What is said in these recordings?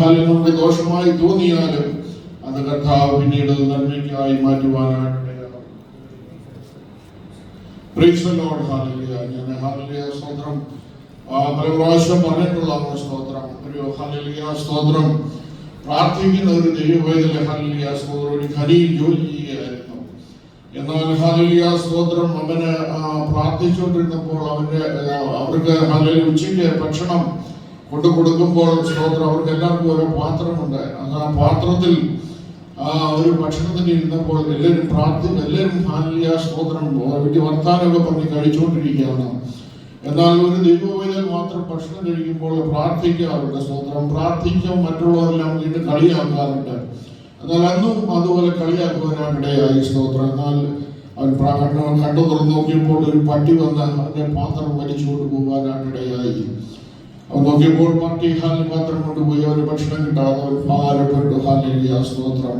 ഹാലിൽ നമുക്ക് ദോഷമായി തോന്നിയാലും അത് കർത്താവ് പിന്നീട് നന്മയ്ക്കായി മാറ്റുവാനായിട്ട്. ഞാൻ hallelujah സ്തോത്രം. പല പ്രാവശ്യം പറഞ്ഞിട്ടുള്ള സ്തോത്രം. ഒരു ഹല്ലേലൂയ സ്തോത്രം. പ്രാർത്ഥിക്കുന്ന ഒരു ദൈവവേദന ഹല്ലേലൂയ സ്തോത്രം. ഒരു ഖനിയിൽ ജോലി ചെയ്യുകയായിരുന്നു. എന്നാൽ ഹല്ലേലൂയ സ്തോത്രം അവന് പ്രാർത്ഥിച്ചുകൊണ്ടിരുന്നപ്പോൾ അവന്റെ അവർക്ക് ഹല്ലേലൂയ ഉച്ചയ്ക്ക് ഭക്ഷണം കൊണ്ടു കൊടുക്കുമ്പോൾ സ്തോത്രം അവർക്ക് എല്ലാവർക്കും ഓരോ പാത്രമുണ്ട്. ആ പാത്രത്തിൽ ആ ഒരു ഭക്ഷണത്തിന് ഇരുന്നപ്പോൾ എല്ലാവരും പ്രാർത്ഥി എല്ലാവരും ഹാലിയ സ്തോത്രം വലിയ വർത്താനമൊക്കെ പറഞ്ഞ് കഴിച്ചുകൊണ്ടിരിക്കുകയാണ്. എന്നാൽ ഒരു ദൈവവേദൽ മാത്രം ഭക്ഷണം കഴിക്കുമ്പോൾ പ്രാർത്ഥിക്കാറുണ്ട് സ്തോത്രം പ്രാർത്ഥിക്കും മറ്റുള്ളവരെല്ലാം വീണ്ടും കളിയാക്കാറുണ്ട്. എന്നാൽ അന്നും അതുപോലെ കളിയാക്കുവാനാണിടയായി സ്തോത്രം. എന്നാൽ അവൻ കണ്ണു കണ്ടു തുറന്നു നോക്കിയപ്പോൾ ഒരു പട്ടി വന്ന് അവന്റെ പാത്രം വലിച്ചുകൊണ്ട് അവൻ നോക്കിയപ്പോൾ മറ്റേ ഹാലിൽ പാത്രം കൊണ്ടുപോയി അവർ ഭക്ഷണം കിട്ടാതെ ഭാരപ്പെട്ടു ഹാലിയ സ്തോത്രം.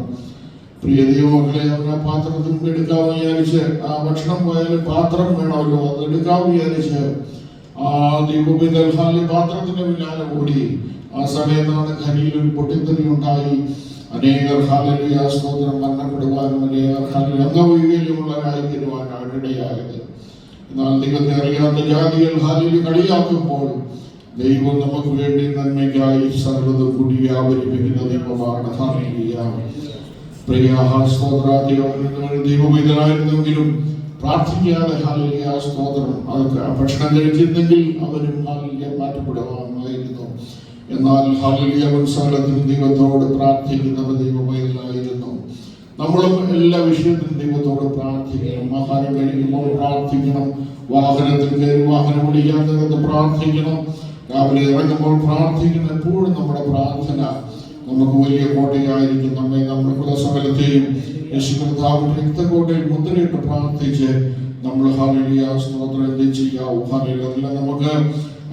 പ്രിയ ദൈവമക്കളെ അവൻ ആ പാത്രത്തിൽ എടുക്കാമെന്ന് വിചാരിച്ച് ആ ഭക്ഷണം പോയാലും പാത്രം വേണമല്ലോ. അത് എടുക്കാമെന്ന് വിചാരിച്ച് ആ ദൈവപിതൽ ഹാലി പാത്രത്തിന്റെ പിന്നാലെ ഓടി. ആ സമയത്താണ് ഖനിയിൽ ഒരു പൊട്ടിത്തെറി ഉണ്ടായി. അനേകർ ഹാലിയ സ്തോത്രം മരണപ്പെടുവാനും അനേകർ ഹാലിൽ അംഗവൈകല്യമുള്ളവരായി തീരുവാനാണ് ഇടയായത് എന്നാൽ ദൈവത്തെ അറിയാത്ത ജാതികൾ ഹാലിൽ കളിയാക്കുമ്പോൾ ദൈവം നമുക്ക് വേണ്ടി നന്മയ്ക്കായി സർവതും കൂടി വ്യാപരിപ്പിക്കുന്ന ദൈവമാണ് പ്രിയ ദൈവമിതനായിരുന്നെങ്കിലും പ്രാർത്ഥിക്കാതെ ഹാലിയ സ്തോത്രം. അത് ഭക്ഷണം കഴിച്ചിരുന്നെങ്കിൽ അവരും ഹാലിയ മാറ്റപ്പെടുവാമായിരുന്നു. എന്നാൽ ഹാലിയ സകലത്തിനും ദൈവത്തോട് പ്രാർത്ഥിക്കുന്നവർ ദൈവമൈതലായിരുന്നു നമ്മളും എല്ലാ വിഷയത്തിലും ദൈവത്തോട് പ്രാർത്ഥിക്കണം. ആഹാരം കഴിക്കുമ്പോൾ പ്രാർത്ഥിക്കണം. വാഹനത്തിൽ കയറി വാഹനം ഓടിക്കാൻ നേരത്ത് പ്രാർത്ഥിക്കണം. രാവിലെ ഇറങ്ങുമ്പോൾ പ്രാർത്ഥിക്കുന്ന എപ്പോഴും നമ്മുടെ പ്രാർത്ഥന നമുക്ക് വലിയ കോട്ടയായിരിക്കും. നമ്മെ നമ്മുടെ കുലസകലത്തെയും യേശു കർത്താവിന്റെ രക്തകോട്ടയിൽ മുദ്രയിട്ട് പ്രാർത്ഥിച്ച് നമ്മൾ ഹാലിയ സ്തോത്രം ചെയ്യാവും ഹാലിയ അതെല്ലാം നമുക്ക്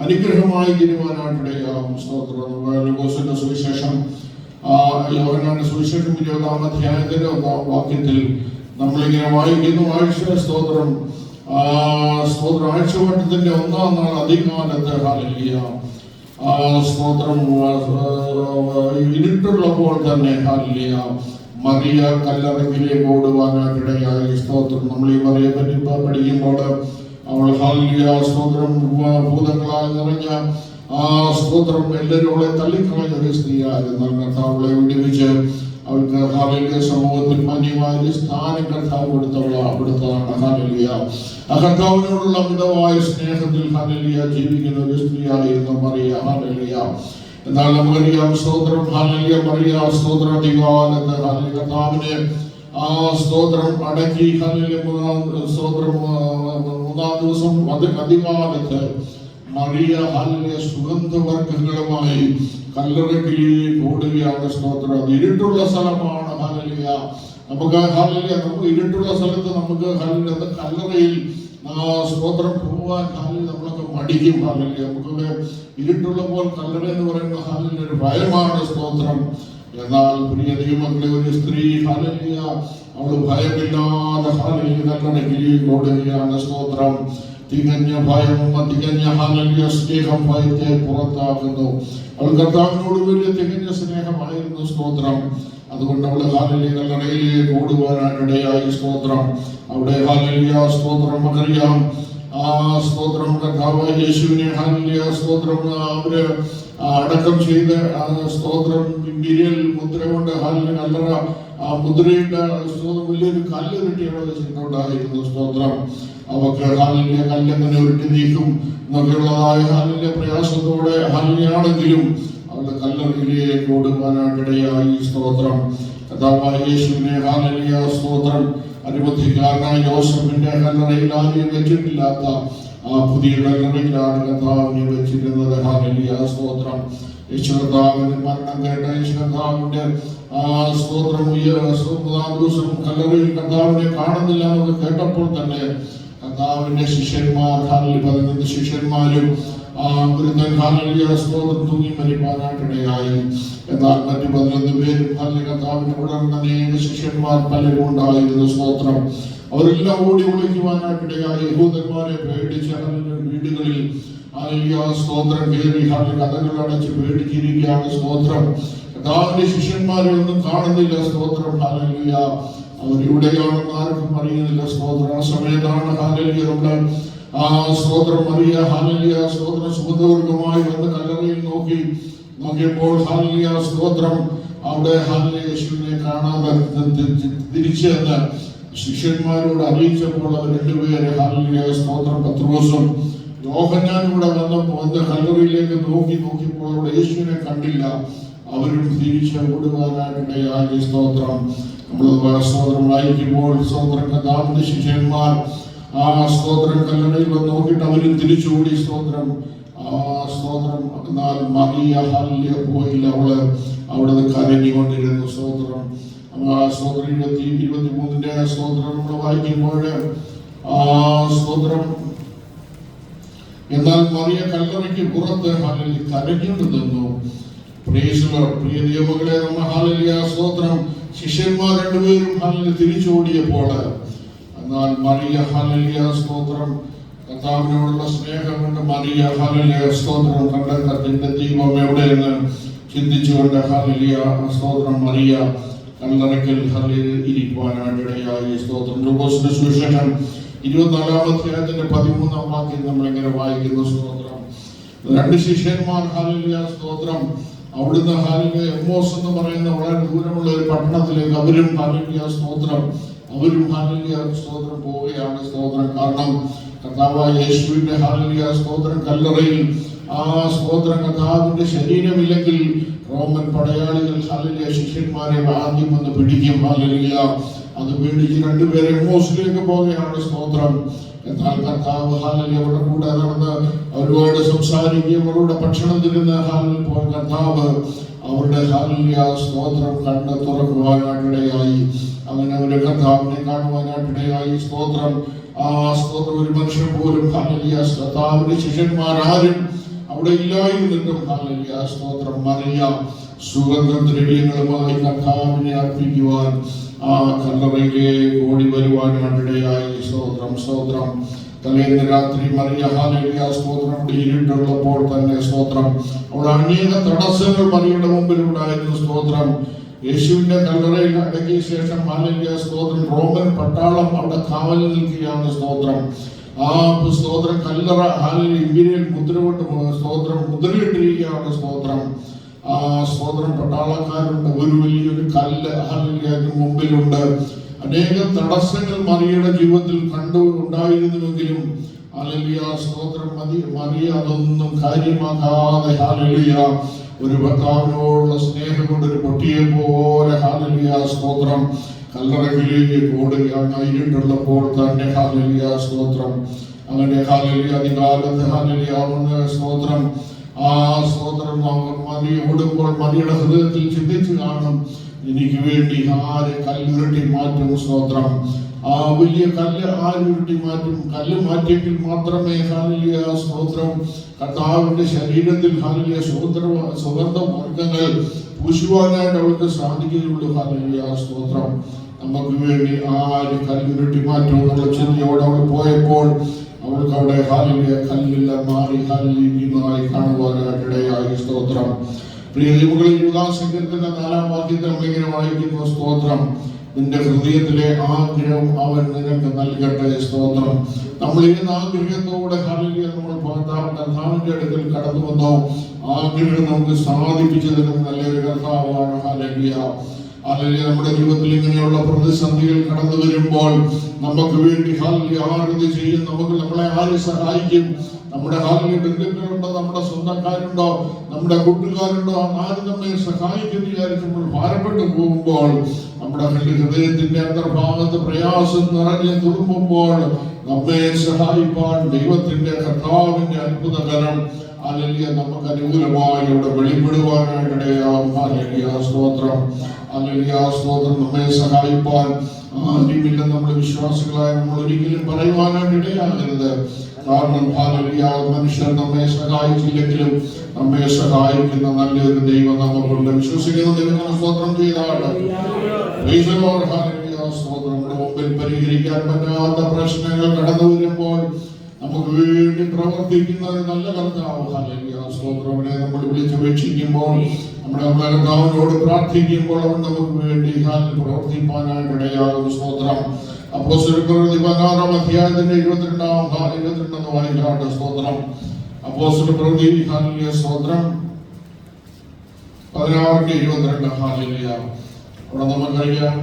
അനുഗ്രഹമായി തീരുമാനമായിട്ടിടയാവും സ്തോത്രം. ലോകോസിന്റെ സുവിശേഷം ആ, യോഹന്നാന്റെ സുവിശേഷം ഇരുപതാം അധ്യായത്തിന്റെ വാക്യത്തിൽ നമ്മളിങ്ങനെ വായിക്കുന്നു. ആഴ്ച സ്തോത്രം. സ്തോത്രം. ആഴ്ചവട്ടത്തിന്റെ ഒന്നാം നാൾ അധികാലത്ത് ഹാലിയ സ്തോത്രം ഇരുട്ടുള്ളപ്പോൾ തന്നെ ഹാലിയ മറിയ കല്ലറങ്ങിലേക്ക് ഓടുവാനായിട്ടിടയായി. സ്തോത്രം. നമ്മൾ ഈ മറിയെ പറ്റി പഠിക്കുമ്പോൾ അവൾ ഹാലിയ സ്തോത്രം ഭൂതങ്ങളാൽ നിറഞ്ഞ ആ സ്തോത്രം എല്ലാവരും അവളെ തള്ളിക്കളഞ്ഞ ഒരു സ്ത്രീയായിരുന്നു കർത്താവളെ വിടുവിച്ച് അവൾക്ക് ഹാലിയ സമൂഹത്തിൽ മാന്യമായ സ്ഥാനം കർത്താവ് കൊടുത്തവള കൊടുത്തതാണ് ഹാലിയ ആ കർത്താവിനോടുള്ള മിതമായ സ്നേഹത്തിൽ ഹാലിയ ജീവിക്കുന്ന ഒരു സ്ത്രീയായിരുന്നു മറിയ. ഹാലിയ എന്നാൽ നമുക്കറിയാം സ്തോത്രം ഹാലിയ മറിയ. സ്തോത്ര ദിവാലെന്ന് ഹാലിയ കർത്താവിനെ ആ സ്തോത്രം അടക്കി ഹാലിയ മൂന്നാം സ്തോത്രം മൂന്നാം ദിവസം അധികാലത്ത് മറിയ ഹാലിയ സുഗന്ധവർഗങ്ങളുമായി കല്ലറക്കിലേക്ക് ഓടുകയാണ് സ്തോത്രം. ഇരുട്ടുള്ള സ്ഥലമാണ് ഹലലിയ നമുക്ക് ഹലലിയ നമുക്ക് ഇരുട്ടുള്ള സ്ഥലത്ത് നമുക്ക് ഹാലിയ കല്ലറയിൽ സ്തോത്രം പോവാൻ ഹാലിൽ നമ്മളൊക്കെ മടിക്കും ഹാലിയ നമുക്കൊക്കെ ഇരുട്ടുള്ളപ്പോൾ കല്ലറ എന്ന് പറയുന്ന ഹാലിൽ ഒരു ഭയമാണ് സ്തോത്രം. എന്നാൽ പ്രിയ ദൈവങ്ങളെ ഒരു സ്ത്രീ ഹാലിയ അവൾ ഭയമില്ലാതെ ഹാലിയ കല്ലറക്കിലേക്ക് ഓടുകയാണ് സ്തോത്രം. തികഞ്ഞ ഭയവും തികഞ്ഞ ഹാലല്യ സ്നേഹം ഭയത്തെ പുറത്താകുന്നു. അവൾ കർത്താവിനോട് വലിയ തികഞ്ഞ സ്നേഹമായിരുന്നു സ്തോത്രം. അതുകൊണ്ട് അവൾ ഹാലല്യ കല്ലറയിലേക്ക് ഓടുവാനായിടയായി സ്തോത്രം. അവിടെ ഹാലലിയ സ്തോത്രം അറിയാം ആ സ്തോത്രം കർത്താവ് യേശുവിനെ ഹാലലിയ സ്തോത്രം അവർ അടക്കം ചെയ്ത് സ്തോത്രം വിരൽ മുദ്ര കൊണ്ട് ഹാലിന് കല്ലറ ആ മുദ്രയുടെ സ്തോത്രം വലിയൊരു കല്ല് കെട്ടി അവിടെ വെച്ചിട്ടുണ്ടായിരുന്നു സ്തോത്രം. അവക്ക് ഹാലിന്റെ കല്ലെങ്ങനെ ഉരുട്ടി നീക്കും. എന്നൊക്കെയുള്ളതായ ഹാലിന്റെ പ്രയാസത്തോടെ ഹാലിനെയാണെങ്കിലും അവരുടെ കല്ലറിയിലേക്ക് ഓടുവാനായിട്ടിടയായി സ്തോത്രം. കഥാവായ യേശുവിനെ ഹാലിയ സ്തോത്രം. അനുബന്ധിക്കാരനായ ജോസഫിന്റെ കല്ലറയിൽ ആദ്യം വെച്ചിട്ടില്ലാത്ത ആ പുതിയ കല്ലറയിലാണ് കഥാവിനെ വെച്ചിരുന്നത്. ഹാലിയ സ്തോത്രം. യേശുകർത്താവിന്റെ മരണം കേട്ട യേശുകർത്താവിന്റെ സ്തോത്രം ദിവസം കല്ലറയിൽ കർത്താവിനെ കാണുന്നില്ല എന്നൊക്കെ കേട്ടപ്പോൾ തന്നെ കർത്താവിന്റെ ശിഷ്യന്മാർ ഹാലിൽ പതിനൊന്ന് ശിഷ്യന്മാരും ഗുരുതൻ ഹാലിയ സ്തോത്രം തൂങ്ങി മരിപ്പാനായിട്ടിടയായി. എന്നാൽ മറ്റു പതിനൊന്ന് പേരും ഹാലിയ കർത്താവിനെ ഉടർന്ന അനേക ശിഷ്യന്മാർ പലരും ഉണ്ടായിരുന്നു സ്തോത്രം. അവരെല്ലാം ഓടി ഒളിക്കുവാനായിട്ടിടയായി. യഹൂദന്മാരെ പേടിച്ച് ഹാലിന്റെ വീടുകളിൽ സ്തോത്രം കയറി കഥകൾ അടച്ച് പേടിച്ചിരിക്കുകയാണ് സ്തോത്രം. കഥാവിന്റെ ശിഷ്യന്മാരൊന്നും കാണുന്നില്ല. സ്തോത്രം. ഹാലലിയ അവരിവിടെയാണെന്ന് ആർക്കും അറിയുന്നില്ല. സ്തോത്രം. ആ സമയത്താണ് ഹാലലിയ നമ്മുടെ ആ സ്തോത്രം അറിയ ഹാലലിയ സ്തോത്രം സുബന്ധവർഗമായി വന്ന് കല്ലറയിൽ നോക്കി നോക്കിയപ്പോൾ ഹാലലിയ സ്തോത്രം. അവിടെ ഹാലലിയ യേശുവിനെ കാണാതെ തിരിച്ചു എന്ന് ശിഷ്യന്മാരോട് അറിയിച്ചപ്പോൾ അവർ രണ്ടുപേരെ ഹാലലിയ സ്തോത്രം പത്രോസും യോഹന്നാൻ ഇവിടെ വന്നപ്പോൾ വന്ന് കല്ലറയിലേക്ക് നോക്കി നോക്കിയപ്പോൾ അവിടെ യേശുവിനെ കണ്ടില്ല. അവരും തിരിച്ച് ഓടുവാനായിട്ടിടയായി സ്തോത്രം. നമ്മൾ സ്തോത്രം വായിക്കുമ്പോൾ സ്തോത്രം കഥാവിന്റെ ശിഷ്യന്മാർ ആ സ്തോത്രം കല്ലടയിൽ വന്ന് നോക്കിയിട്ട് അവരും തിരിച്ചുകൂടി സ്തോത്രം. ആ സ്തോത്രം എന്നാൽ മറിയ ഹല്യ പോയില്ല അവൾ. അവിടെ കരഞ്ഞുകൊണ്ടിരുന്നു സ്തോത്രം. ആ സ്തോത്രം ഇരുപത്തി ഇരുപത്തി മൂന്നിന്റെ സ്തോത്രം നമ്മൾ വായിക്കുമ്പോൾ ആ സ്തോത്രം എന്നാൽ മറിയ കല്ലറയ്ക്ക് പുറത്ത് ഹാലിൽ കരഞ്ഞുകൊണ്ട് നിന്നു. പ്രിയ ദൈവമകളെ നമ്മ ഹാലലിയ സ്തോത്രം. ശിഷ്യന്മാർ രണ്ടുപേരും ഹാലിൽ തിരിച്ചോടിയപ്പോൾ എന്നാൽ മറിയ ഹാലലിയ സ്തോത്രം കർത്താവിനോടുള്ള സ്നേഹം കൊണ്ട് മറിയ ഹാലലിയ സ്തോത്രം കണ്ടെത്ത തന്റെ ദൈവം എവിടെയെന്ന് ചിന്തിച്ചുകൊണ്ട് ഹാലലിയ സ്തോത്രം മറിയ കല്ലറയ്ക്കൽ ഹാലിൽ ഇരിക്കുവാനായിട്ടിടയായി സ്തോത്രം. ലൂക്കോസിന്റെ സുവിശേഷം ഇരുപത്തിനാലാം അധ്യായത്തിന്റെ പതിമൂന്നാം വാക്യം നമ്മൾ ഇങ്ങനെ വായിക്കുന്ന? സ്തോത്രം. രണ്ട് ശിഷ്യന്മാർ ഹാലിയ സ്തോത്രം അവിടുന്ന് ഹാലിയ എമ്മോസ് എന്ന് പറയുന്ന വളരെ ദൂരമുള്ള ഒരു പട്ടണത്തിലേക്ക് അവരും ഹാലിയ സ്തോത്രം അവരും ഹാലിയ സ്തോത്രം പോവുകയാണ് സ്തോത്രം. കാരണം കർത്താവായ യേശുവിന്റെ ഹാലിയ സ്തോത്രം കല്ലറയിൽ ആ സ്തോത്രം കഥാവിന്റെ ശരീരമില്ലെങ്കിൽ റോമൻ പടയാളികൾ ഹാലിയ ശിഷ്യന്മാരെ ആദ്യം വന്ന് പിടിക്കും. ഹാലിയ അത് പേടിച്ച് രണ്ടുപേരെ മോസിലേക്ക് പോവുകയാണ് സ്തോത്രം. എന്നാൽ കർത്താവ് ഹാലിൽ അവരുടെ കൂടെ നടന്ന് അവരോട് സംസാരിക്കുകയും അവരുടെ ഭക്ഷണം തിരുന്ന ഹാലിൽ പോയ കർത്താവ് അവരുടെ ഹാലിയ സ്തോത്രം കണ്ട് തുറക്കുവാനായിട്ടിടയായി അങ്ങനെ അവരുടെ കർത്താവിനെ കാണുവാനായിട്ടിടയായി സ്തോത്രം. ആ സ്തോത്രം ഒരു മനുഷ്യൻ പോലും ഹാലിയ കർത്താവിന്റെ ശിഷ്യന്മാരാരും അവിടെ ഇല്ലായിരുന്നിട്ടും ഹാലിയ സ്തോത്രം മറിയ. സുഗന്ധ ദ്രവ്യങ്ങളുമായി കർത്താവിനെ അർപ്പിക്കുവാൻ ആ കല്ലറയിലേക്ക് ഓടി വരുവാനായിട്ടിടയായി സ്തോത്രം സ്തോത്രം. തലേന്ന് രാത്രി മറിയ ഹാലലിയ സ്തോത്രം. ഇരുണ്ടുള്ളപ്പോൾ തന്നെ സ്തോത്രം. അവിടെ അനേക തടസ്സങ്ങൾ മറിയുടെ മുമ്പിൽ ഉണ്ടായിരുന്നു സ്തോത്രം. യേശുവിന്റെ കല്ലറയിൽ അടക്കിയ ശേഷം ഹാലലിയ സ്തോത്രം. റോമൻ പട്ടാളം അവിടെ കാവൽ നിൽക്കുകയാണ് സ്തോത്രം. ആ സ്തോത്രം. കല്ലറ ഹാലിൽ ഇമ്പീരിയൽ മുദ്ര കൊണ്ട് സ്തോത്രം. മുദ്രയിട്ടിരിക്കുകയാണ് സ്തോത്രം. ആ സ്തോത്രം പട്ടാളക്കാരുണ്ട് ഒരു വലിയൊരു കല്ല് അതിന് മുമ്പിലുണ്ട്. അനേകം തടസ്സങ്ങൾ മറിയുടെ ജീവിതത്തിൽ കണ്ടു ഉണ്ടായിരുന്നുവെങ്കിലും അലലിയ സ്തോത്രം മതി മറിയ അതൊന്നും കാര്യമാക്കാതെ ഹാലലിയ ഒരു ഭർത്താവിനോടുള്ള സ്നേഹം കൊണ്ട് ഒരു പൊട്ടിയെ പോലെ ഹാലലിയ സ്തോത്രം. കല്ലറയിലേക്ക് ഓടുകയാണ് ഇരുട്ടുള്ളപ്പോൾ തന്നെ ഹാലലിയ സ്തോത്രം. അങ്ങനെ ഹാലലിയ അധികാലത്ത് ഹാലലിയ സ്തോത്രം. ആ സ്തോത്രം മതി ഓടുമ്പോൾ മതിയുടെ ഹൃദയത്തിൽ ചിന്തിച്ചു കാണും. എനിക്ക് വേണ്ടി ആര് കല്ലുരുട്ടി മാറ്റും സ്തോത്രം? ആ വലിയ കല്ല് ആരുരുട്ടി മാറ്റും? കല്ല് മാറ്റിയെങ്കിൽ മാത്രമേ ഹാലിയ സ്തോത്രം. കർത്താവിന്റെ ശരീരത്തിൽ ഹാലിയ സ്വതന്ത്ര സ്വതന്ത്ര വർഗങ്ങൾ പൂശുവാനായിട്ട് അവൾക്ക് സാധിക്കുകയുള്ളൂ. ഹാലിയ സ്തോത്രം. നമുക്ക് വേണ്ടി ആര് കല്ലുരുട്ടി മാറ്റും എന്നുള്ള ചിന്തയോടെ അവൾ പോയപ്പോൾ അവൾക്ക് ഹാലിന്റെ കല്ലില്ല മാറി ഹാലിനായി കാണുവാനായിട്ടിടയായി. സ്തോത്രം. പ്രിയ ദൈവങ്ങളിൽ ഇരുപതാം സങ്കീർത്തന്റെ നാലാം വാക്യത്തിൽ നമ്മൾ ഇങ്ങനെ വായിക്കുന്നു സ്തോത്രം. നിന്റെ ഹൃദയത്തിലെ ആഗ്രഹം അവൻ നിനക്ക് നൽകട്ടെ സ്തോത്രം. നമ്മൾ ഇന്ന് ആഗ്രഹത്തോടെ ഹാലിയ നമ്മൾ കർത്താവിന്റെ അടുക്കൽ കടന്നു വന്നോ. ആഗ്രഹം നമുക്ക് സാധിപ്പിച്ചതിനും നല്ലൊരു കർത്താവാണ്. ഹാലിയ അല്ലെങ്കിൽ നമ്മുടെ ജീവിതത്തിൽ ഇങ്ങനെയുള്ള പ്രതിസന്ധികൾ കടന്നു വരുമ്പോൾ നമുക്ക് വേണ്ടി ഹാലിൽ ആരത് ചെയ്യും. നമുക്ക് നമ്മളെ ആര് സഹായിക്കും? നമ്മുടെ ഹാലിൽ ബന്ധുക്കളുണ്ടോ? നമ്മുടെ സ്വന്തക്കാരുണ്ടോ? നമ്മുടെ കൂട്ടുകാരുണ്ടോ? ആര് നമ്മെ സഹായിക്കും വിചാരിച്ച് നമ്മൾ ഭാരപ്പെട്ടു പോകുമ്പോൾ നമ്മുടെ ഹൃദയത്തിന്റെ അന്തർഭാഗത്ത് പ്രയാസം നിറഞ്ഞ് തുളുമ്പുമ്പോൾ നമ്മെ സഹായിപ്പാൻ ദൈവത്തിന്റെ കർത്താവിന്റെ അത്ഭുതകരം അലലിയ നമുക്ക് അനുകൂലമായി ഇവിടെ വെളിപ്പെടുവാനായിട്ടിടയാവും ആ സ്തോത്രം. അല്ലെങ്കിൽ ആ സ്തോത്രം. നമ്മെ സഹായിപ്പാൻ. ആരുമില്ല നമ്മുടെ വിശ്വാസികളായ നമ്മൾ ഒരിക്കലും പറയുവാനായിട്ട് കാരണം ഹാലലിയ മനുഷ്യർ നമ്മെ സഹായിച്ചില്ലെങ്കിലും നമ്മെ സഹായിക്കുന്ന നല്ലൊരു ദൈവം നമുക്കുണ്ട് വിശ്വസിക്കുന്ന ദൈവം സ്തോത്രം ചെയ്താണ്. സ്തോത്രം. മുമ്പിൽ പരിഹരിക്കാൻ പറ്റാത്ത പ്രശ്നങ്ങൾ കടന്നു വരുമ്പോൾ നമുക്ക് വേണ്ടി പ്രവർത്തിക്കുന്ന ഒരു നല്ല കർത്താവ്. ഹല്ലേലൂയ. നമ്മൾ വിളിച്ചപേക്ഷിക്കുമ്പോൾ നമ്മുടെ കർത്താവിനോട് പ്രാർത്ഥിക്കുമ്പോൾ അവൻ നമുക്ക് വേണ്ടി പ്രവർത്തിപ്പാനായിട്ട് ഇടയാകും സ്തോത്രം. പ്രവൃത്തി പതിനാറാം അധ്യായത്തിന്റെ ഇരുപത്തിരണ്ടാം ഇരുപത്തിരണ്ടെന്ന് വായിക്കാട്ട് സ്തോത്രം. അപ്പോസ്തല പ്രവൃത്തി സ്തോത്രം. പതിനാറിന്റെ ഇരുപത്തിരണ്ട്. ഹാലിയ അവിടെ നമുക്കറിയാം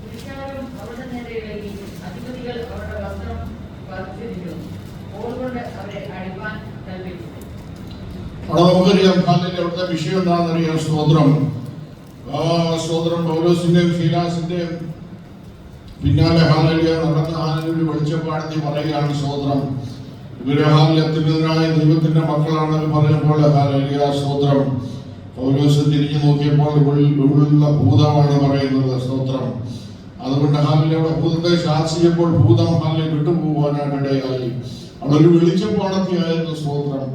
പുരുഷാരം അവരുടെ നേരെയിലേക്ക് അധിപതികൾ അവരുടെ വസ്ത്രം വർദ്ധിച്ചിരിക്കുന്നു ഓടുകൊണ്ട് അവരെ അടിപ്പാൻ കൽപ്പിച്ചു അവിടെ നമുക്കറിയാം ഹാലിന്റെ അവിടുത്തെ വിഷയം എന്താണെന്നറിയാം സ്തോത്രം. ആ സ്തോത്രം പൗലോസിന്റെയും ശീലാസിന്റെയും പിന്നാലെ ഹാലലിയ നടന്ന ഹാലലൊരു വെളിച്ചപ്പാടത്തി പറയുകയാണ് സ്തോത്രം. വിഗ്രഹാലയത്തിനെതിരായ ദൈവത്തിന്റെ മക്കളാണെന്ന് പറയുമ്പോൾ ഹാലലിയ സ്തോത്രം. പൗലോസ് തിരിഞ്ഞു നോക്കിയപ്പോൾ ഉള്ള ഭൂതമാണ് പറയുന്നത് സ്തോത്രം. അതുകൊണ്ട് ഹാലിലയുടെ ഭൂതത്തെ ശാസിച്ചപ്പോൾ ഭൂതം ഹാലിൽ വിട്ടുപോകാനാണ് ഇടയായി. ഒരു വെളിച്ചപ്പാടത്തിയായിരുന്നു സ്തോത്രം.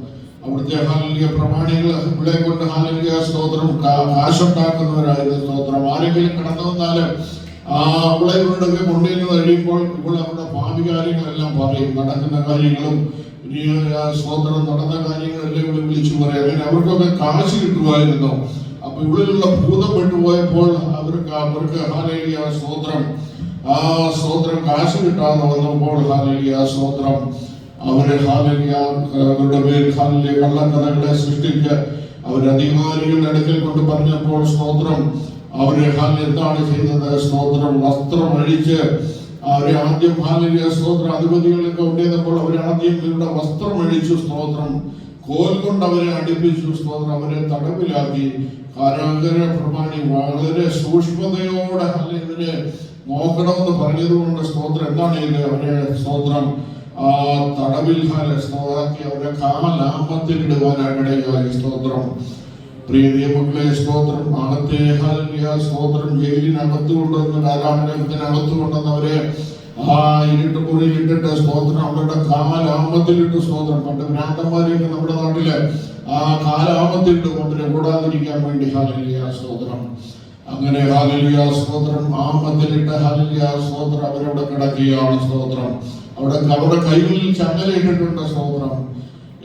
അവിടുത്തെ ഹാലിയ പ്രമാണികൾ ഇവിടെ കൊണ്ട് ഹാലിയ സ്തോത്രം കാശുണ്ടാക്കുന്നവരായിരുന്നു സ്തോത്രം. ആരെങ്കിലും കടന്നു വന്നാൽ ആ അവളെ ഇവരുടെയൊക്കെ കൊണ്ടുവന്ന് കഴിയുമ്പോൾ ഇവിടെ അവരുടെ ഭാവി കാര്യങ്ങളെല്ലാം പറയും. നടക്കുന്ന കാര്യങ്ങളും സ്തോത്രം നടന്ന കാര്യങ്ങളെല്ലാം ഇവിടെ വിളിച്ചു പറയും. അങ്ങനെ അവർക്കൊക്കെ കാശ് കിട്ടുമായിരുന്നു. അപ്പൊ ഇവിടെയുള്ള ഭൂതം വിട്ടുപോയപ്പോൾ അവർക്ക് അവർക്ക് ഹാലിയ സ്തോത്രം ആ സ്തോത്രം കാശ് കിട്ടാതെ വന്നപ്പോൾ ഹാലേലിയ സ്തോത്രം അവർ അവരുടെ പേര് ഹാലിലെ കള്ളക്കഥകളെ സൃഷ്ടിച്ച് അവർ അധികാരികളുടെ അടുക്കൽ കൊണ്ട് പറഞ്ഞപ്പോൾ സ്തോത്രം. അവരെ ഹാൽ എന്താണ് ചെയ്തത്? സ്തോത്രം വസ്ത്രം അഴിച്ച് അവരെ ആദ്യം ഹാലിലെ സ്തോത്ര അധിപതികളൊക്കെ ഉണ്ടായിരുന്നപ്പോൾ അവർ ആദ്യം ഇവരുടെ വസ്ത്രം അഴിച്ചു സ്തോത്രം. കോൽ കൊണ്ട് അവരെ അടുപ്പിച്ചു സ്തോത്രം. അവരെ തടവിലാക്കി. കാരാഗര പ്രമാണി വളരെ സൂക്ഷ്മതയോടെ ഇവരെ നോക്കണമെന്ന് പറഞ്ഞതുകൊണ്ട് സ്തോത്രം. എന്താണ് ഇത്? അവരെ സ്തോത്രം. ആ തടവിൽ സ്തോതാക്കി അവരുടെ അവരെ കാലാമത്തിൽ ഇടുവാനായിടയായി സ്തോത്രം. പ്രിയ ദൈവമക്കളെ സ്തോത്രം. അകത്തെ ഹല്ലേലൂയ സ്തോത്രം. ജയിലിനകത്ത് കൊണ്ടുവന്ന് കാലാമലയത്തിനകത്ത് കൊണ്ടുവന്ന് അവരെ ആ ഇരുട്ട് മുറിയിൽ ഇട്ടിട്ട് സ്തോത്രം. അവരുടെ കാലാമത്തിലിട്ട് സ്തോത്രം. പണ്ട് ഭ്രാന്തന്മാരെയൊക്കെ നമ്മുടെ നാട്ടിൽ ആ കാലാമത്തിലിട്ട് കൊണ്ടിട്ട് കൂടാതിരിക്കാൻ വേണ്ടി ഹാലിയ സ്തോത്രം. അങ്ങനെ ഹാലിയ സ്തോത്രം. ആമത്തിലിട്ട് ഹാലിയ സ്തോത്രം. അവരവിടെ കിടക്കുകയാണ് സ്തോത്രം. അവിടെ അവരുടെ കൈകളിൽ ചങ്ങലയിട്ടിട്ടുണ്ട് സ്തോത്രം.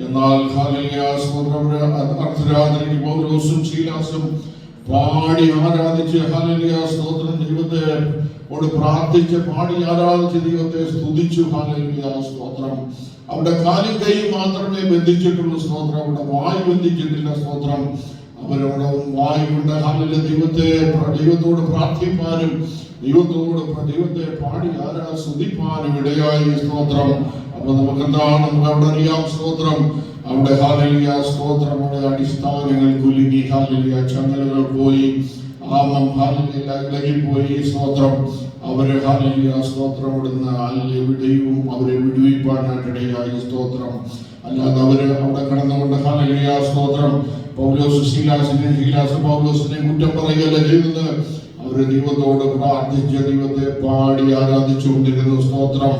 എന്നാൽ ഹാലലിയ അർദ്ധരാത്രി പൗലോസും ശീലാസും പാടി ആരാധിച്ച് ഹാലലിയ സ്തോത്രം ദൈവത്തെ ഓട് പ്രാർത്ഥിച്ച് പാടി ആരാധിച്ച് ദൈവത്തെ സ്തുതിച്ചു ഹാലലിയ സ്തോത്രം. അവിടെ കാലും കൈയും മാത്രമേ ബന്ധിച്ചിട്ടുള്ളൂ സ്തോത്രം. അവിടെ വായു ബന്ധിച്ചിട്ടില്ല സ്തോത്രം. അവരവിടെ വായു കൊണ്ട് ഹാലിലെ ദൈവത്തെ ദൈവത്തോട് പ്രാർത്ഥിപ്പാനും ദൈവത്തോട് ദൈവത്തെ പാടി ആരാ സ്തുതിപ്പാനും ഇടയായി. സ്തോത്രം. അപ്പൊ നമുക്ക് എന്താണ് നമുക്ക് അവിടെ അറിയാം. സ്തോത്രം. അവിടെ ഹാലലിയ സ്തോത്രം അവിടെ അടിസ്ഥാനങ്ങൾ കുലുങ്ങി. ഹാലലിയ ചങ്ങലകൾ പോയി. ആമം ഹാലലിയ ഇളകിപ്പോയി. സ്തോത്രം. അവരെ ഹാലലിയ സ്തോത്രം ഇവിടുന്ന് വിടയും അവരെ വിടുവിപ്പാനായിട്ടിടയായി സ്തോത്രം. അല്ലാതെ അവർ അവിടെ കടന്നുകൊണ്ട് ഹാലലിയ സ്തോത്രം. പൗലോസ് ശീലാസിനെ ശീലാസ് പൗലോസിനെ കുറ്റം പറയുകയല്ല ചെയ്തത് അവർ ദൈവത്തോട് പ്രാർത്ഥിച്ച് ദൈവത്തെ പാടി ആരാധിച്ചുകൊണ്ടിരുന്നു സ്തോത്രം.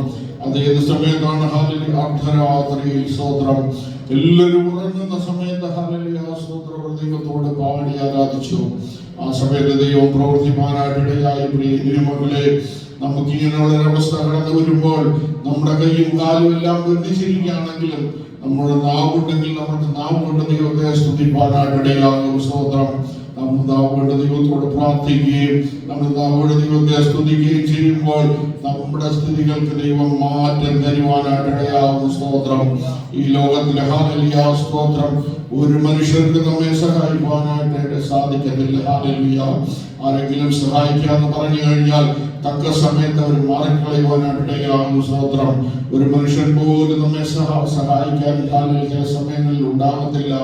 അത് ഏത് സമയത്താണ് ഹാലലി അർദ്ധരാത്രിയിൽ സ്തോത്രം. എല്ലാവരും ഉറങ്ങുന്ന സമയത്ത് ഹാലലി ആ സ്തോത്രം ദൈവത്തോട് പാടി ആരാധിച്ചു. ആ സമയത്ത് ദൈവം പ്രവർത്തിപ്പാനായിട്ടിടയായി പ്രിയ തിരുമകളെ നമുക്ക് ഇങ്ങനെയുള്ള ഒരു അവസ്ഥ കടന്നു വരുമ്പോൾ നമ്മുടെ കൈയും കാലും എല്ലാം ബന്ധിച്ചിരിക്കുകയാണെങ്കിലും നമ്മുടെ നാവുണ്ടെങ്കിൽ നമ്മുടെ നാവ് കൊണ്ട് ദൈവത്തെ സ്തുതിപ്പാനായിട്ടിടയാകും സ്തോത്രം. നമ്മൾ നാവ് കൊണ്ട് ദൈവത്തോട് പ്രാർത്ഥിക്കുകയും നമ്മൾ നാവുകൊണ്ട് ദൈവത്തെ സ്തുതിക്കുകയും ചെയ്യുമ്പോൾ നമ്മുടെ സ്ഥിതികൾക്ക് ദൈവം മാറ്റം തരുവാനായിട്ടിടയാകും സ്തോത്രം. ഈ ലോകത്തിലെ ഹാലലിയ സ്തോത്രം. ഒരു മനുഷ്യർക്ക് നമ്മെ സഹായിക്കുവാനായിട്ട് സാധിക്കത്തില്ല. ഹാലലിയ ആരെങ്കിലും സഹായിക്കാന്ന് പറഞ്ഞു കഴിഞ്ഞാൽ തക്ക സമയത്ത് അവർ മാറിക്കളയുവാനായിട്ടിടയാകും സ്തോത്രം. ഒരു മനുഷ്യൻ പോലും നമ്മെ സഹ സഹായിക്കാൻ ചില സമയങ്ങളിൽ ഉണ്ടാകത്തില്ല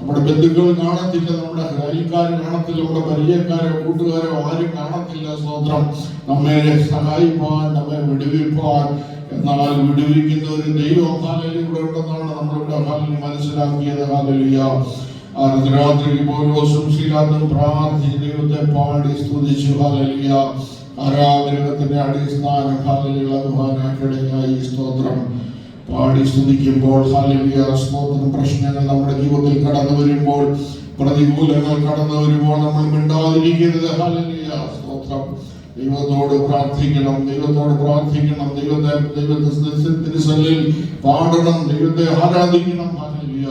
നമ്മുടെ ബന്ധുക്കൾ കാണത്തില്ല നമ്മുടെ അയൽക്കാർ കാണത്തില്ല നമ്മുടെ പരിചയക്കാരോ കൂട്ടുകാരോ ആരും കാണത്തില്ല സ്തോത്രം. നമ്മെ സഹായിപ്പാൻ നമ്മെ വിടുവിപ്പാൻ. എന്നാൽ വിടുവിക്കുന്ന ഒരു ദൈവം ഹാലലി ഇവിടെ ഉണ്ടെന്നാണ് നമ്മളിവിടെ ഹാലിന് മനസ്സിലാക്കിയത്. ഹാലലിയ. രാത്രി പോലും ശീലാത്തും പ്രാർത്ഥിച്ച് ദൈവത്തെ പാടി സ്തുതിച്ചു. ഹാലലിയ. ആരാധനത്തിന്റെ അടിസ്ഥാന ഹാലലിളകുവാനായിട്ടിടയായി സ്തോത്രം പാടി സ്തുതിക്കുമ്പോൾ സ്തോത്രം പ്രശ്നങ്ങൾ നമ്മുടെ ജീവിതത്തിൽ കടന്നു വരുമ്പോൾ പ്രതികൂലങ്ങൾ കടന്നു വരുമ്പോൾ നമ്മൾ മിണ്ടാതിരിക്കരുത്. ഹാലലിയ സ്തോത്രം. ദൈവത്തോട് പ്രാർത്ഥിക്കണം ദൈവത്തോട് പ്രാർത്ഥിക്കണം. ദൈവത്തെ ദൈവത്തെ പാടണം ദൈവത്തെ ആരാധിക്കണം. ഹാലലിയ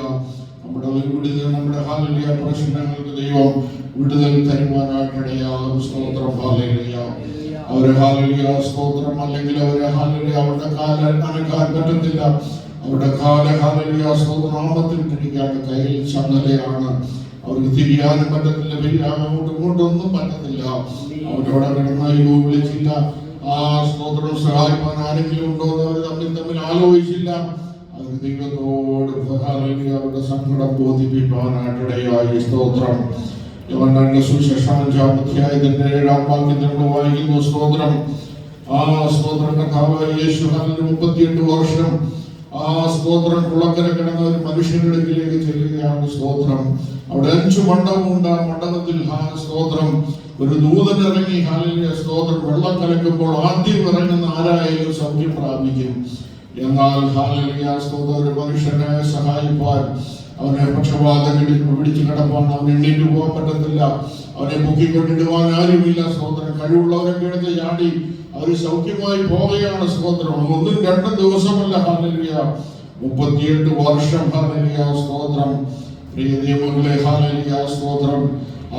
നമ്മുടെ വിടുതൽ നമ്മുടെ ഹാലലിയ പ്രശ്നങ്ങൾക്ക് ദൈവം വിടുതൽ തരുവാനായിട്ടിടയാകും സ്തോത്രം. ഹാലലിയ അവരെ ഹാലലിയ സ്തോത്രം. അല്ലെങ്കിൽ അവരെ ഹാലലിയ അവരുടെ കാല പറ്റത്തില്ല. അവരുടെ കാല ഹാലലിയ സ്തോത്രനാമത്തിൽ പിടിക്കാണ്ട് കയ്യിൽ ചങ്ങലയാണ്. അവർക്ക് തിരിയാനും പറ്റത്തില്ല. പിരിയാൻ അങ്ങോട്ടും ഇങ്ങോട്ടും ഒന്നും പറ്റത്തില്ല. അവരോട് കിടന്ന അയ്യോ വിളിച്ചില്ല ആ സ്തോത്രം സഹായിക്കാൻ ആരെങ്കിലും ഉണ്ടോ എന്ന് അവർ തമ്മിൽ തമ്മിൽ ആലോചിച്ചില്ല. ദൈവത്തോട് അവരുടെ സങ്കടം ബോധിപ്പിക്കുവാനായിട്ടിടയായി. സ്തോത്രം. യോഹന്നാന്റെ സുശേഷം അഞ്ചാം അധ്യായത്തിന്റെ ഏഴാം വാക്യത്തിൽ വായിക്കുന്നു. സ്തോത്രം. ആ സ്തോത്രം കഥാവ് യേശു ഹാലിന് മുപ്പത്തിയെട്ട് വർഷം. ആ സ്തോത്രം കുളക്കര കിടന്ന ഒരു മനുഷ്യന്റെ അടുക്കിലേക്ക് ചെല്ലുകയാണ് സ്തോത്രം. അവിടെ അഞ്ചു മണ്ഡപം ഉണ്ട് ആ മണ്ഡപത്തിൽ. ഹാ സ്തോത്രം. ഒരു ദൂതൻ ഇറങ്ങി. ഹാലിലെ സ്തോത്രം. വെള്ളം കലക്കുമ്പോൾ ആദ്യം ഇറങ്ങുന്ന ആരായാലും സൗഖ്യം പ്രാപിക്കും. എന്നാൽ സ്തോത്രം ഒരു മനുഷ്യനെ സഹായിപ്പാൻ അവനെ പക്ഷപാതം പിടിച്ചു കിടപ്പാൻ അവൻ എണ്ണീറ്റ് പോകാൻ പറ്റത്തില്ല. അവനെ പൊക്കിക്കൊണ്ടിടുവാൻ ആരുമില്ല. സ്തോത്രം കഴിവുള്ളവരെ എടുത്ത് ചാടി അവർ സൗഖ്യമായി പോവുകയാണ് സ്തോത്രം. ഒന്നും രണ്ടും ദിവസമല്ല ഹാലലിയ. മുപ്പത്തിയെട്ട് വർഷം ഹാലലിയ സ്തോത്രം. പ്രിയ ദൈവങ്ങളെ ഹാലലിയ സ്തോത്രം.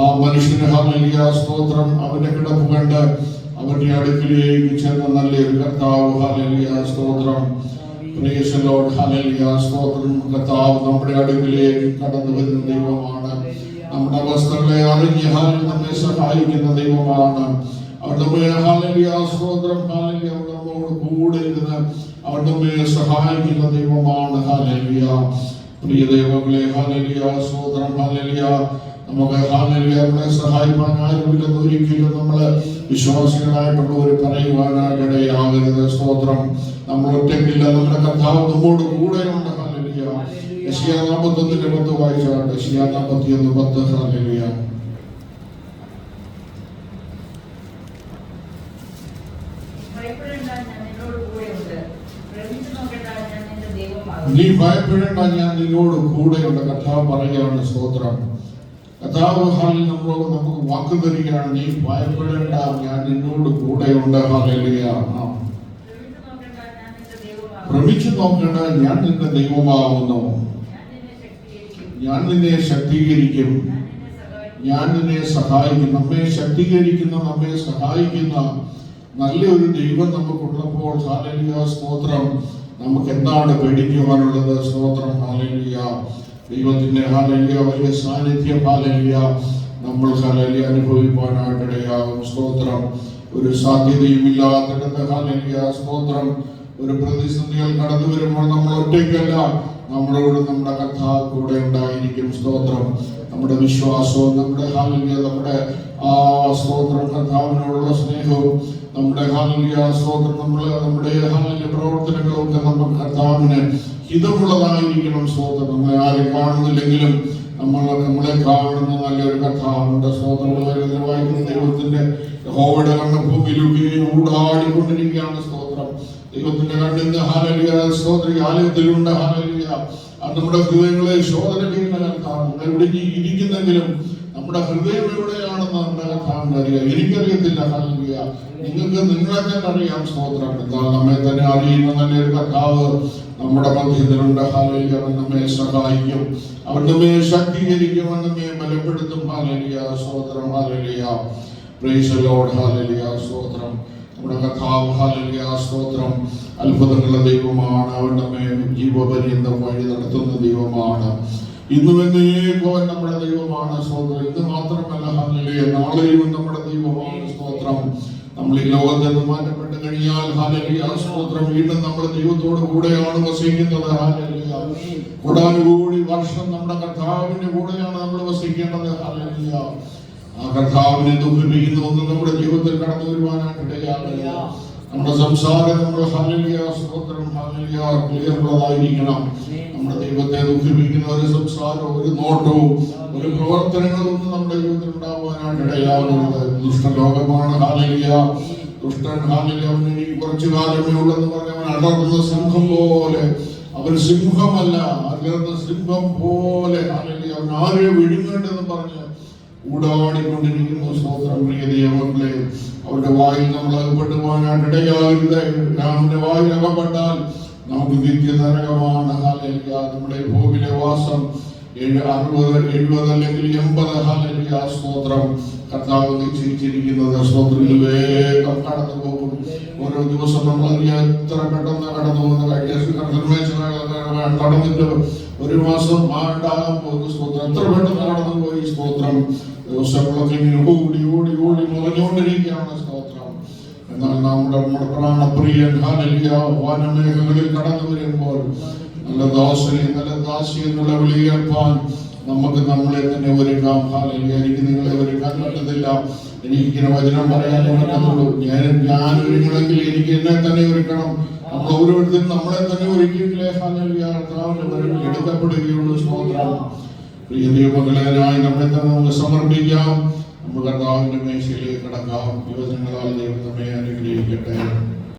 ആ മനുഷ്യന് ഹാലലിയ സ്തോത്രം. അവന്റെ കിടപ്പ് കണ്ട് അവന്റെ അടുക്കിലേക്ക് ചെന്ന നല്ലൊരു കർത്താവ് ഹലലിയ സ്തോത്രം. Praise ഹലലിയ. സ്തോത്രം. കർത്താവ് നമ്മുടെ അടുക്കിലേക്ക് കടന്നു വരുന്ന ദൈവമാണ്. നമ്മുടെ അവസ്ഥകളെ അറിഞ്ഞ് ഹാലിൽ നമ്മെ സഹായിക്കുന്ന ദൈവമാണ്. അവിടെ നമ്മോട് കൂടെ സഹായിക്കുന്ന ദൈവമാണ്. പ്രിയ ദൈവങ്ങളെ നമുക്ക് ഒരിക്കലും നമ്മൾ വിശ്വാസികളായിട്ടുള്ളവർ പറയുവാനാകടയാകരുത് സ്തോത്രം. നമ്മൾ ഒറ്റയ്ക്കില്ല നമ്മുടെ കർത്താവ് നമ്മോട് കൂടെ ഹാലലിയ യശിയ നാൽപ്പത്തൊന്നിന്റെ പത്ത് വായിച്ചാണ് നാൽപ്പത്തി ഒന്ന് പത്ത്. ഹാലലിയ നീ ഭയപ്പെടേണ്ട ഞാൻ നിന്നോട് കൂടെയുള്ള കർത്താവ് പറയുകയാണ് സ്തോത്രം. കർത്താവ് ഹാലിൽ നമ്മളോട് നമുക്ക് വാക്ക് തരികയാണ്. നീ ഭയപ്പെടേണ്ട. ഞാൻ നിന്നോട് കൂടെ ഉണ്ട് ഭ്രമിച്ചു നോക്കേണ്ട. ഞാൻ നിന്റെ ദൈവമാകും ഞാൻ നിന്നെ ശക്തീകരിക്കും. ഞാൻ നിന്നെ സഹായിക്കും. നമ്മെ ശക്തീകരിക്കുന്ന നമ്മെ സഹായിക്കുന്ന നല്ലൊരു ദൈവം നമുക്കുള്ളപ്പോൾ ഹാലലിയ സ്തോത്രം. നമുക്ക് എന്താണ് പേടിക്കുവാനുള്ളത്? സ്തോത്രം. ഹാലലിയ ദൈവത്തിന്റെ ഹാലലിയ വലിയ സാന്നിധ്യം ഹാലലിയ. നമ്മൾ ഹാലലിയ അനുഭവിക്കാനായിട്ടിടയാകും സ്തോത്രം. ഒരു സാധ്യതയും ഇല്ലാത്തിടത്ത് ഹാലലിയ സ്തോത്രം. ഒരു പ്രതിസന്ധികൾ കടന്നു വരുമ്പോൾ നമ്മൾ ഒറ്റയ്ക്കല്ല. നമ്മളോട് നമ്മുടെ കർത്താവ് കൂടെ ഉണ്ടായിരിക്കും. സ്തോത്രം. നമ്മുടെ വിശ്വാസവും നമ്മുടെ ഹാലല്യ നമ്മുടെ ആ സ്തോത്രം കർത്താവിനോടുള്ള സ്നേഹവും നമ്മുടെ ഹാലല്യ സ്തോത്രം നമ്മൾ നമ്മുടെ ഹാലല്യ പ്രവർത്തനങ്ങളൊക്കെ നമ്മൾ കർത്താവിന് ഹിതമുള്ളതായിരിക്കണം സ്തോത്രം. നമ്മളെ ആരും കാണുന്നില്ലെങ്കിലും നമ്മൾ നമ്മളെ കാണുന്ന നല്ലൊരു കഥാവുണ്ട് സ്തോത്രം. വായിക്കുന്ന ദൈവത്തിന്റെ ഹോവയുടെ കണ്ണഭൂമിയിലൂടെ ഊടാടിക്കൊണ്ടിരിക്കുകയാണ് സ്തോത്രം. ദൈവത്തിന്റെ കണ്ണിന്ന് ഹാലലിയ സ്തോത്രി. ആലയത്തിലുണ്ട് ഹാലലിയ നമ്മുടെ ഹൃദയങ്ങളെ ശോധന എവിടെ ഇരിക്കുന്നെങ്കിലും നമ്മുടെ ഹൃദയം എവിടെയാണെന്ന് നമ്മുടെ കർത്താവിന് അറിയാം എനിക്കറിയത്തില്ല ഹാലലിയ നിങ്ങൾക്ക് നിങ്ങളെ തന്നെ അറിയാം സ്തോത്രം. എന്നാൽ നമ്മെ തന്നെ അറിയുന്ന നല്ലൊരു കർത്താവ് നമ്മുടെ മധ്യത്തിലുണ്ട് ഹാലലിയ അവൻ നമ്മെ സഹായിക്കും. അവൻ നമ്മെ ശക്തീകരിക്കും അവൻ നമ്മെ ബലപ്പെടുത്തും. ഹാലലിയ സ്തോത്രം ഹാലലിയ ലോർഡ് ഹാലലിയ സ്തോത്രം. നമ്മുടെ കഥാവ് ഹാലലിയ സ്തോത്രം. അത്ഭുതങ്ങളുടെ ദൈവമാണ്. അവൻ നമ്മെ ജീവപര്യന്തം വഴി നടത്തുന്ന ദൈവമാണ്. ഇന്നും നമ്മുടെ ദൈവമാണ് സ്തോത്രം. ഇന്ന് മാത്രമല്ല ഹാലലിയ നാളെയും നമ്മുടെ ദൈവമാണ് സ്തോത്രം. നമ്മൾ ഈ ലോകത്ത് മാറ്റപ്പെട്ട് കഴിഞ്ഞാൽ ഹാലലിയ സ്തോത്രം വീണ്ടും നമ്മുടെ ദൈവത്തോട് കൂടെയാണ് വസിക്കുന്നത് ഹാലലിയ കൂടാനുകൂടി വർഷം നമ്മുടെ കർത്താവിന്റെ കൂടെയാണ് നമ്മൾ വസിക്കേണ്ടത് ഹാലലിയ ആ കർത്താവിനെ ദുഃഖിപ്പിക്കുന്ന ഒന്ന് നമ്മുടെ ജീവിതത്തിൽ കടന്നു വരുവാനായിട്ട് ഇടയാകരുത് നമ്മുടെ സംസാരം നമ്മുടെ ഹാലിയ സ്തോത്രം ഹാലിയ ക്ലിയറുള്ളതായിരിക്കണം. നമ്മുടെ ദൈവത്തെ ദുഃഖിപ്പിക്കുന്ന ഒരു സംസാരവും ഒരു നോട്ടവും ഒരു പ്രവർത്തനങ്ങളും ഒന്നും നമ്മുടെ ജീവിതത്തിൽ ഉണ്ടാകുവാനാണ് ഇടയാകുന്നത്. ദുഷ്ടലോകമാണ് ഹാലിയ ദുഷ്ടൻ ഹാലിയ അവന് ഇനി കുറച്ചു കാലമേ ഉള്ളെന്ന് പറഞ്ഞവൻ അടർന്ന സിംഹം പോലെ. അവൻ സിംഹമല്ല അകർന്ന സിംഹം പോലെ. ഹാലിയ അവൻ ആരെ വിഴുങ്ങേണ്ടെന്ന് പറഞ്ഞ് ഊടാടിക്കൊണ്ടിരിക്കുന്നു. സ്തോത്രം പ്രിയ ദൈവങ്ങളെ അവരുടെ വായിൽ നമ്മൾ അകപ്പെട്ടു പോകാനായിട്ട് ഇടയാകരുത്. രാമന്റെ വായിൽ അകപ്പെട്ടാൽ നമുക്ക് നിത്യ നരകമാണ് നമ്മുടെ ഭൂമിയിലെ വാസം ഏഴ് അറുപത് എഴുപത് അല്ലെങ്കിൽ എൺപത്. ഹാലലിയ സ്തോത്രം. കർത്താവ് നിശ്ചയിച്ചിരിക്കുന്നത് സ്തോത്രത്തിൽ വേഗം കടന്നു പോകും. ഓരോ ദിവസം നമ്മൾ അറിയാൻ എത്ര പെട്ടെന്ന് കടന്നു പോകുന്ന. കഴിഞ്ഞ കടന്നിട്ട് ഒരു മാസം ഉണ്ടാകാൻ പോകുന്ന സ്തോത്രം. എത്ര പെട്ടെന്ന് നടന്നു പോയി സ്തോത്രം? ദിവസങ്ങളൊക്കെ ഓടി ഓടി ഓടി മുറഞ്ഞുകൊണ്ടിരിക്കുകയാണ് സ്തോത്രം. എന്നാൽ നമ്മുടെ നമ്മുടെ പ്രാണപ്രിയൻ ഹാലലിയ വനമേഖലകളിൽ കടന്നു വരുമ്പോൾ നല്ല ദാസനെ നല്ല ദാസി എന്നുള്ള വിളിയേൽപ്പാൻ നമുക്ക് നമ്മളെ തന്നെ ഒരുക്കാം. ഹാലലിയ എനിക്ക് നിങ്ങളെ ഒരുക്കാൻ പറ്റത്തില്ല. എനിക്ക് ഇങ്ങനെ വചനം പറയാനേ പറ്റത്തുള്ളൂ. ഞാൻ ഞാൻ ഒരുങ്ങണമെങ്കിൽ എനിക്ക് എന്നെ തന്നെ ഒരുക്കണം. നമ്മൾ ഓരോരുത്തരും നമ്മളെ തന്നെ ഒരുക്കിയിട്ടില്ലേ ഹാലലിയ കർത്താവിന്റെ എടുക്കപ്പെടുകയുള്ളൂ സ്തോത്രം പ്രിയ ദൈവമകളായി നമ്മെ തന്നെ നമുക്ക് സമർപ്പിക്കാം. നമുക്ക് കർത്താവിന്റെ മേശയിലേക്ക് കടക്കാം. യുവജനങ്ങളാൽ ദൈവം നമ്മെ അനുഗ്രഹിക്കട്ടെ.